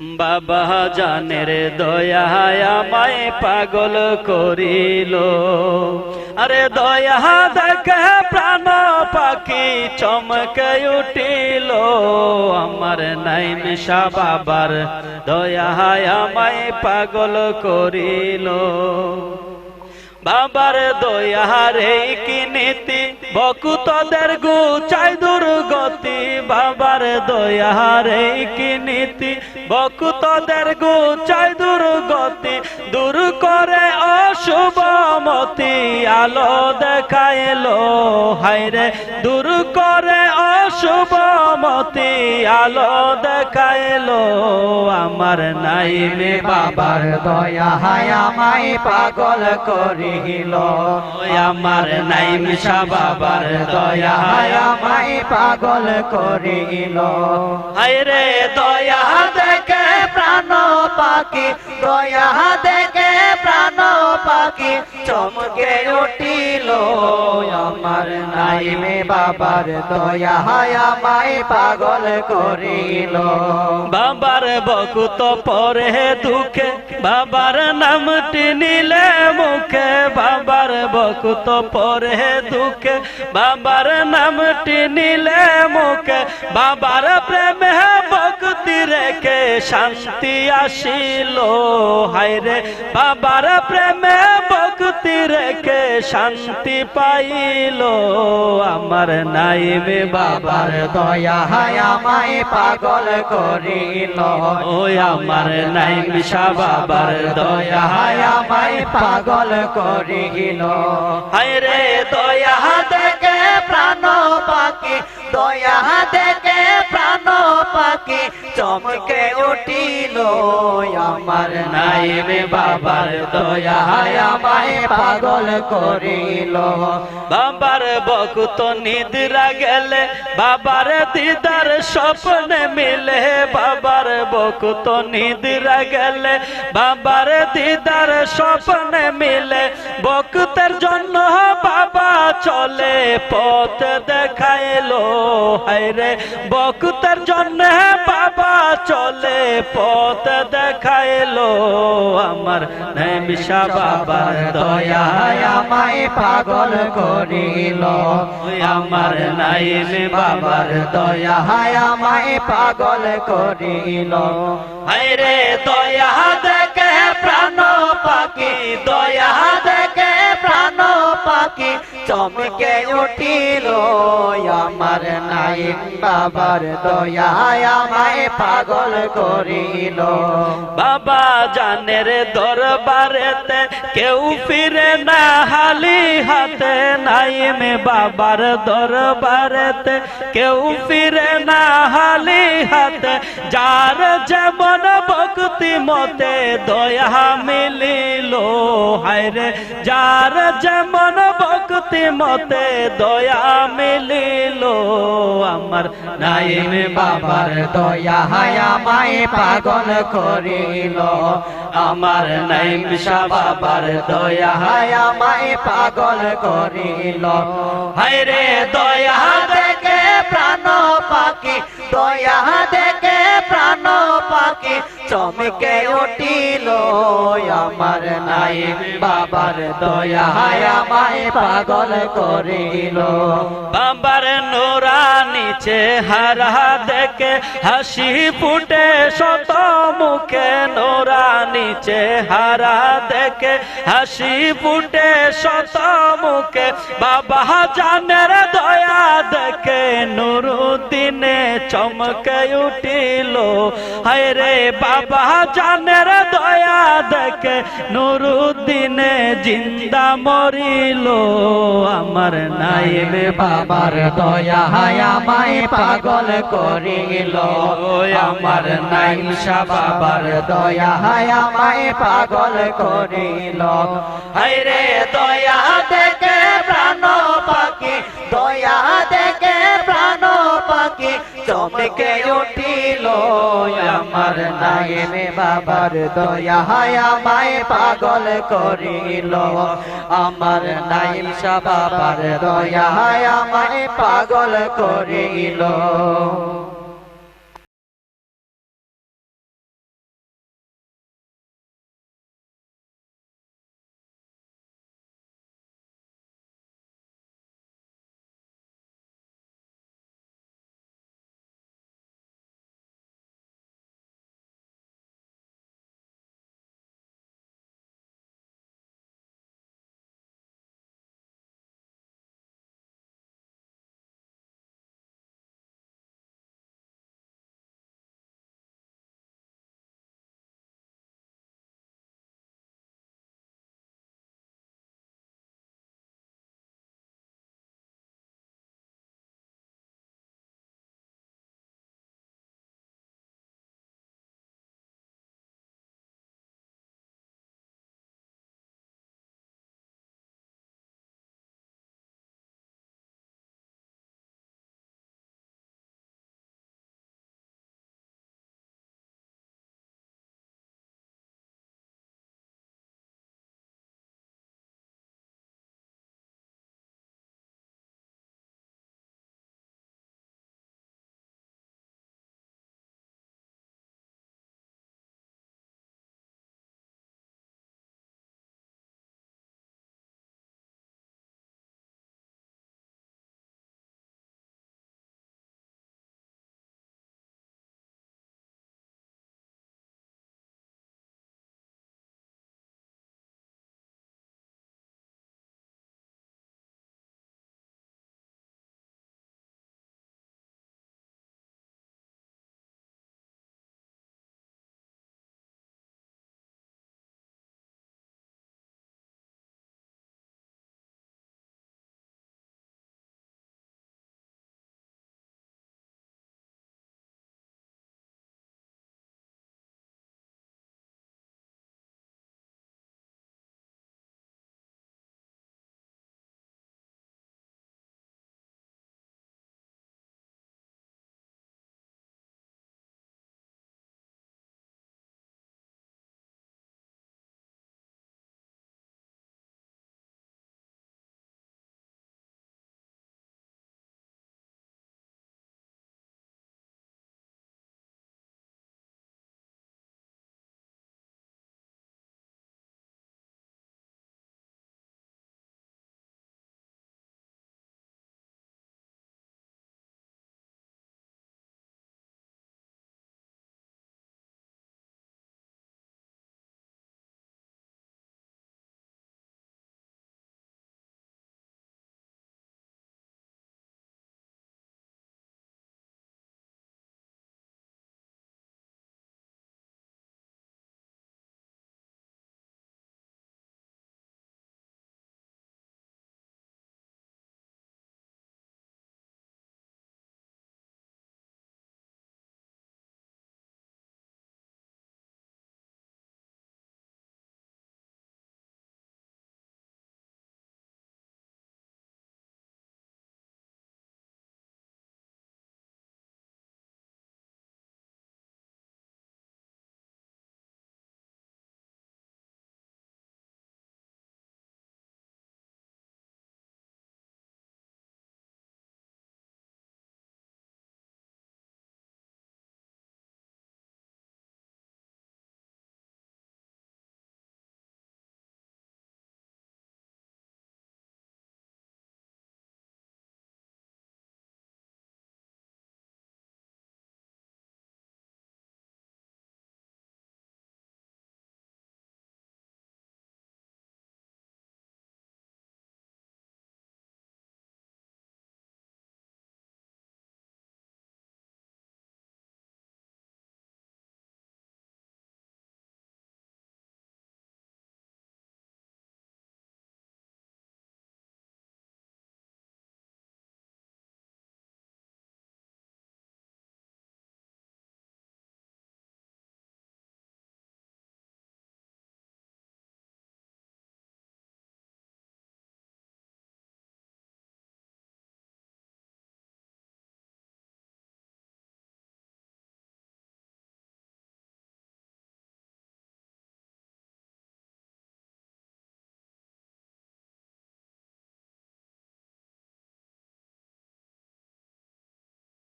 বাবা জানের দয়ায় আমায় পাগল করিল। আরে দয়া দেখে প্রাণ পাখি চমকে উঠিল। আমার নাই মিশা বাবার দয়া আমায় পাগল করিল। বাবার দয়ারে কি নীতি? বকুতদের গুচাই দুর্গতি। বাবার দয়ারে কি নীতি? বকুতদের গুচাই দুর্গতি দূর করে অশুভমতি আলো দেখাইলো হাইরে দূর করে অশুভমতি আলো দেখাইলো আমার নাইমে বাবার দয়া। হায় আমায় পাগল করিল। আমার নাইম শাহ বাবার দয়া। হায় আমায় পাগল করিল। হায় রে দয়া দেখে প্রাণ পাখি। দয়া দেখে প্রাণ পাখি চমকে উঠিল। আমার নাইমে বাবার দয়া। হায় আমায় পাগল করিল। বাবার বকুত পরে দুঃখে, বাবার নামটি নিলে মুখে, বাবার বকুত পরে দুঃখে, বাবার নামটি নিলে মুখে, বাবার প্রেমে ভক্তি রেখে শান্তি আসিল। হায়রে, বাবার প্রেমে ভক্তি রেখে শান্তি পাইল। আমার নাইমে বাবার বাবার দয়া হায় আমায় পাগল করিল। আমার নাই মিশা বাবার দয়া। আমায় পাগল করিল। হায় রে দয়া দেখে প্রাণ পাখি। দয়া দেখে প্রাণ পাখি। চমকে উঠিল আমার নাইমে বাবার দয়া হায় আমায় পাগল করিল। বাবার বকুত নিদ্রা গেলে বাবার দিদার স্বপ্নে মিলে। বাবার নিদ্রা গেলে বাবার দিদার স্বপ্নে মিলে। বকুতের জন্য বাবা চলে, পথ দেখাইলো। হায়রে বকুতের জন্য বাবা পথ দেখাইলো আমার নেমিশা বাবার দয়া আমায় পাগল করিল। আমার নাইমে বাবার দয়া দয়ায় আমায় পাগল করিল। হায়রে দয়া দেখে প্রাণ পাখি, দয়া দেখে প্রাণ পাখি চমকে উঠিল, আমার নাই বাবার দয়ায় আমায় পাগল করিল। বাবা জানের দরবারেতে কেউ ফিরে না হালি হাতে নাইমে বাবার দরবারেতে। কেউ ফিরে না হালি হাতে। যার যেমন ভক্তি মতে দয়া মিলিল হায়রে যার যেমন ভক্তি মতে দয়া মিলিল। আমার নাইম বাবার দয়া দয়া আমায় পাগল করিল। আমার নাইম বাবার দয়া আমায় পাগল করিল। হায় রে দয়া দেখে প্রাণ পাখি, দয়া দেখে চমকে উঠিল, আমার নাইম বাবার দয়া। আমায় পাগল করিল। বাবার নোরা নিচে হারা দেখে হাসি ফুটে, শত মুখে নোরা নিচে হারা দেখে হাসি ফুটে, শত মুখে বাবা জানের দয়া দেখে নুরুদ্দিনে চমকে উঠিল। হায় রে বাবা জানের দয়া দেখে নুরুদ্দিনে জিন্দা মরিল। আমার নাইবে বাবার দয়া আমায় পাগল করিল। আমার নাইম শাহ বাবার দয়া আমায় পাগল করিল। হায়রে দয়া দেখে প্রাণ চমকে উঠিল আমার নাইমে বাবার দয়া। আমায় পাগল করিল আমার নাইম শাহ বাবার দয়া। আমায় পাগল করিল।